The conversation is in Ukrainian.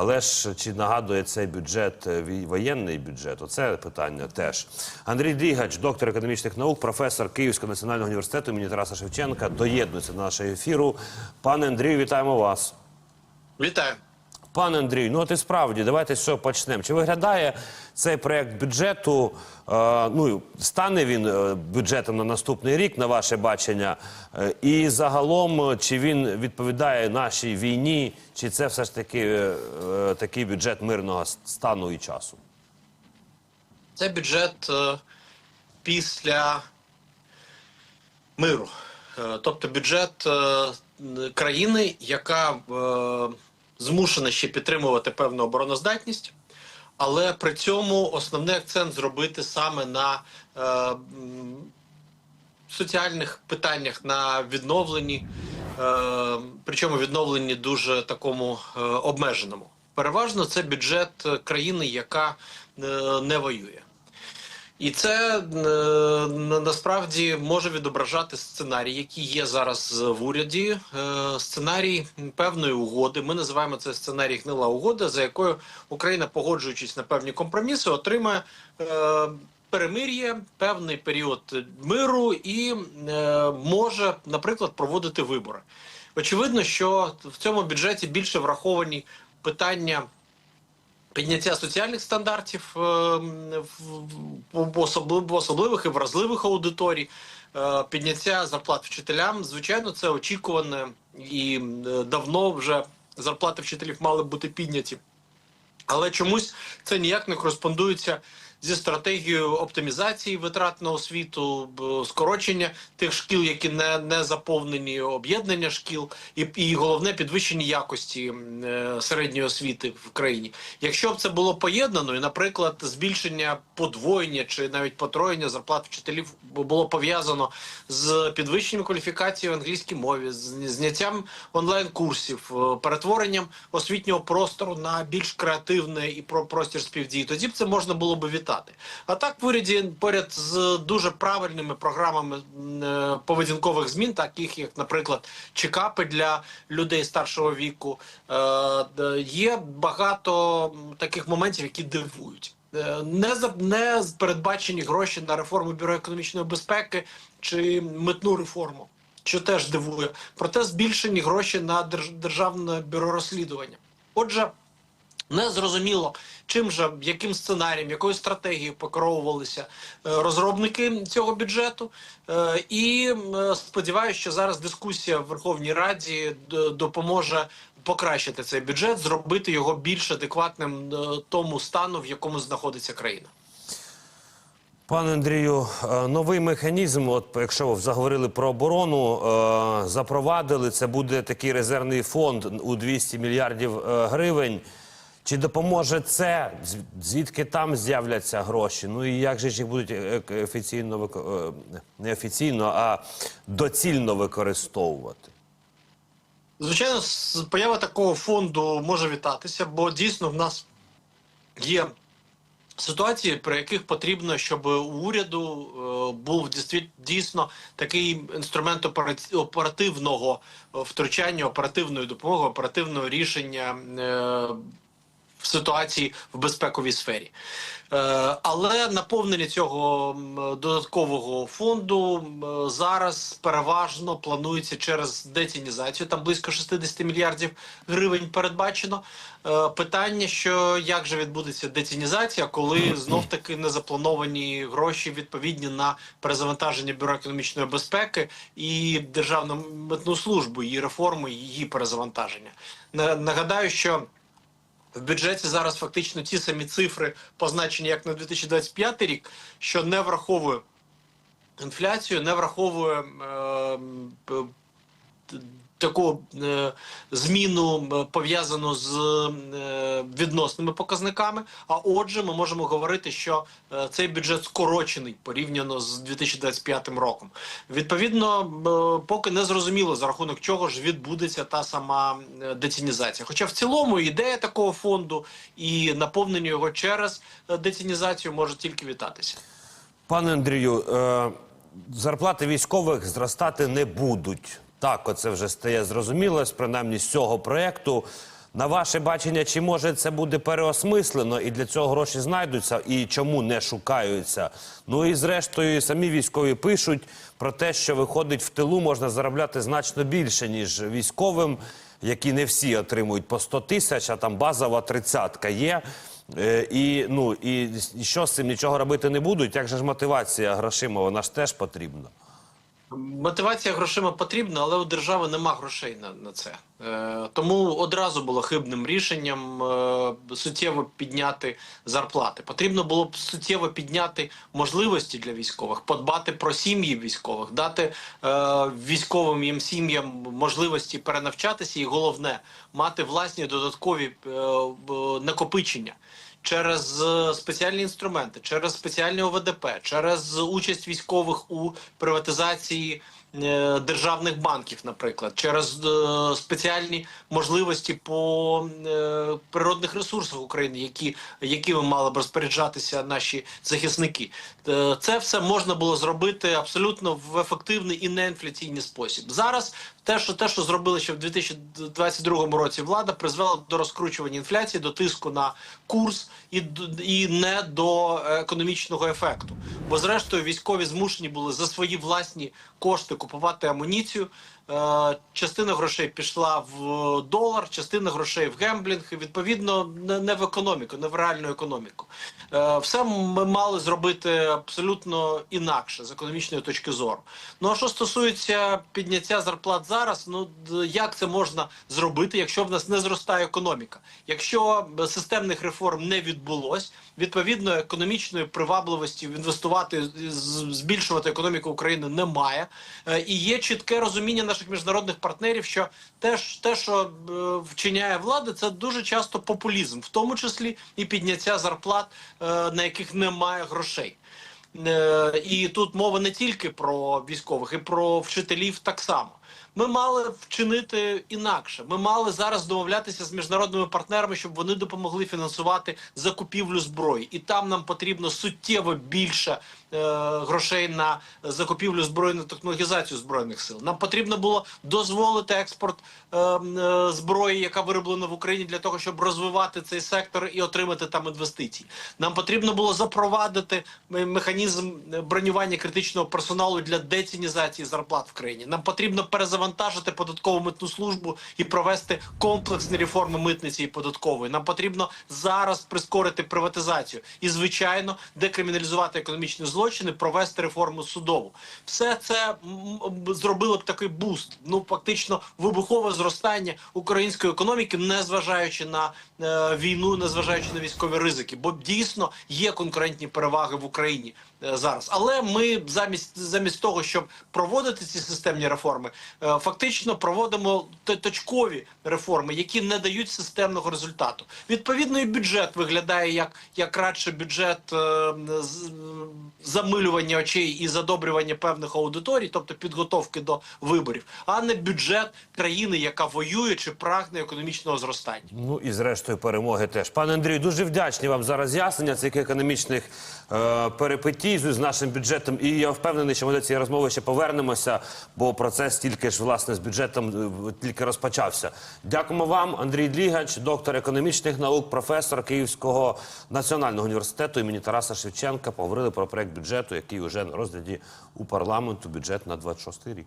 Але ж чи нагадує цей бюджет е, воєнний бюджет? Оце питання теж. Андрій Дрігач, доктор економічних наук, професор Київського національного університету імені Тараса Шевченка, доєднується до нашого ефіру. Пане Андрію, вітаємо вас. Вітаю. Пане Андрію, ну от і справді, давайте з чого почнемо. Чи виглядає цей проект бюджету? Е, ну стане він е, бюджетом на наступний рік, на ваше бачення? Е, і загалом, е, чи він відповідає нашій війні, чи це все ж таки е, е, такий бюджет мирного стану і часу? Це бюджет е, після миру. Е, Тобто бюджет е, країни, яка е, змушена ще підтримувати певну обороноздатність, але при цьому основний акцент зробити саме на е, соціальних питаннях, на відновленні, е, причому відновленні дуже такому е, обмеженому. Переважно це бюджет країни, яка е, не воює. І це е, насправді може відображати сценарій, який є зараз в уряді. Е, сценарій певної угоди. Ми називаємо це сценарій гнила угода, за якою Україна, погоджуючись на певні компроміси, отримає е, перемир'я, певний період миру і е, може, наприклад, проводити вибори. Очевидно, що в цьому бюджеті більше враховані питання підняття соціальних стандартів е, особливих і вразливих аудиторій, е, підняття зарплат вчителям. Звичайно, це очікуване і е, давно вже зарплати вчителів мали бути підняті. Але чомусь це ніяк не кореспондується зі стратегією оптимізації витрат на освіту, скорочення тих шкіл, які не, не заповнені, об'єднання шкіл, і, і головне підвищення якості е, середньої освіти в країні. Якщо б це було поєднано, і, наприклад, збільшення подвоєння чи навіть потроєння зарплат вчителів було пов'язано з підвищенням кваліфікації в англійській мові, з зняттям онлайн-курсів, е, перетворенням освітнього простору на більш креативне і про простір співдії, тоді б це можна було би вітати. А так в уряді поряд з дуже правильними програмами е, поведінкових змін, таких як, наприклад, чекапи для людей старшого віку, е, є багато таких моментів, які дивують. Е, Не за не передбачені гроші на реформу бюро економічної безпеки чи митну реформу, що теж дивує. Проте збільшені гроші на держ- державне бюро розслідування. Отже, не зрозуміло, чим же, яким сценарієм, якою стратегією покеровувалися е, розробники цього бюджету. Е, І е, сподіваюся, що зараз дискусія в Верховній Раді допоможе покращити цей бюджет, зробити його більш адекватним тому стану, в якому знаходиться країна. Пане Андрію, новий механізм, от якщо ви заговорили про оборону, запровадили, це буде такий резервний фонд у 200 мільярдів гривень. Чи допоможе це? Звідки там з'являться гроші? Ну і як же ж їх будуть е, офіційно е, не офіційно, а доцільно використовувати? Звичайно, поява такого фонду може вітатися, бо дійсно в нас є ситуації, при яких потрібно, щоб у уряду е, був дійсно такий інструмент оперативного втручання, оперативної допомоги, оперативного рішення. В ситуації в безпековій сфері. Е, але наповнення цього додаткового фонду зараз переважно планується через детінізацію. Там близько 60 мільярдів гривень передбачено. Е, питання, що як же відбудеться детінізація, коли знов таки не заплановані гроші відповідні на перезавантаження бюро економічної безпеки і державну митну службу, її реформи, її перезавантаження. Нагадаю, що в бюджеті зараз фактично ті самі цифри позначені як на 2025 рік, що не враховує інфляцію, не враховує е, таку е, зміну е, пов'язану з е, відносними показниками. А отже, ми можемо говорити, що е, цей бюджет скорочений порівняно з 2025 роком. Відповідно, е, поки не зрозуміло за рахунок чого ж відбудеться та сама е, детінізація. Хоча в цілому ідея такого фонду і наповнення його через е, детінізацію може тільки вітатися. Пане Андрію, е, зарплати військових зростати не будуть. Так, оце вже стає зрозуміло, принаймні з цього проєкту. На ваше бачення, чи може це буде переосмислено і для цього гроші знайдуться, і чому не шукаються? Ну і зрештою, самі військові пишуть про те, що виходить в тилу можна заробляти значно більше, ніж військовим, які не всі отримують по 100 тисяч, а там базова тридцятка є. Е, І ну і що з цим нічого робити не будуть? Як же ж мотивація грошима? Вона ж теж потрібна. Мотивація грошима потрібна, але у держави нема грошей на, на це. Е, тому одразу було хибним рішенням е, суттєво підняти зарплати. Потрібно було б суттєво підняти можливості для військових, подбати про сім'ї військових, дати е, військовим їм сім'ям можливості перенавчатися, і головне мати власні додаткові е, накопичення через е, спеціальні інструменти, через спеціальні ОВДП, через участь військових у приватизації державних банків, наприклад, через е, спеціальні можливості по е, природних ресурсах України, які якими мали б розпоряджатися наші захисники. Е, Це все можна було зробити абсолютно в ефективний і неінфляційний спосіб. Зараз те, що те, що зробили ще в 2022 році, влада призвела до розкручування інфляції, до тиску на курс і і не до е, економічного ефекту. Бо зрештою військові змушені були за свої власні кошти купувати амуніцію. Е, Частина грошей пішла в долар, частина грошей в гемблінг. Відповідно не, в економіку, не в реальну економіку. Е, Все ми мали зробити абсолютно інакше з економічної точки зору. Ну а що стосується підняття зарплат зараз, ну як це можна зробити, якщо в нас не зростає економіка? Якщо е, системних реформ не відбулось, відповідно економічної привабливості інвестувати, збільшувати економіку України немає. Е, І є чітке розуміння наших міжнародних партнерів, що те, те що е, вчиняє влада, це дуже часто популізм, в тому числі і підняття зарплат, е, на яких немає грошей. І тут мова не тільки про військових, і про вчителів так само. Ми мали вчинити інакше. Ми мали зараз домовлятися з міжнародними партнерами, щоб вони допомогли фінансувати закупівлю зброї, і там нам потрібно суттєво більше грошей на закупівлю зброї на технологізацію збройних сил. Нам потрібно було дозволити експорт е, е, зброї, яка вироблена в Україні, для того, щоб розвивати цей сектор і отримати там інвестиції. Нам потрібно було запровадити механізм е, бронювання критичного персоналу для децінізації зарплат в країні. Нам потрібно перезавантажити податкову митну службу і провести комплексні реформи митниці і податкової. Нам потрібно зараз прискорити приватизацію і, звичайно, декриміналізувати економічні злочини, провести реформу судову. Все це зробило б такий буст. Ну фактично вибухове зростання української економіки, незважаючи на е, війну, незважаючи на військові ризики, бо дійсно є конкурентні переваги в Україні е, зараз. Але ми замість замість того, щоб проводити ці системні реформи, е, фактично проводимо точкові реформи, які не дають системного результату. Відповідно, і бюджет виглядає як, як радше бюджет е, з- замилювання очей і задобрювання певних аудиторій, тобто підготовки до виборів, а не бюджет країни, яка воює чи прагне економічного зростання. Ну і зрештою перемоги теж. Пане Андрію, дуже вдячні вам за роз'яснення цих економічних е, перипетій з нашим бюджетом. І я впевнений, що ми до цієї розмови ще повернемося, бо процес тільки ж власне з бюджетом е, тільки розпочався. Дякуємо вам, Андрій Длігач, доктор економічних наук, професор Київського національного університету імені Тараса Шевченка. Поговорили про проект бюджету, який уже на розгляді у парламенту бюджет на 26 рік.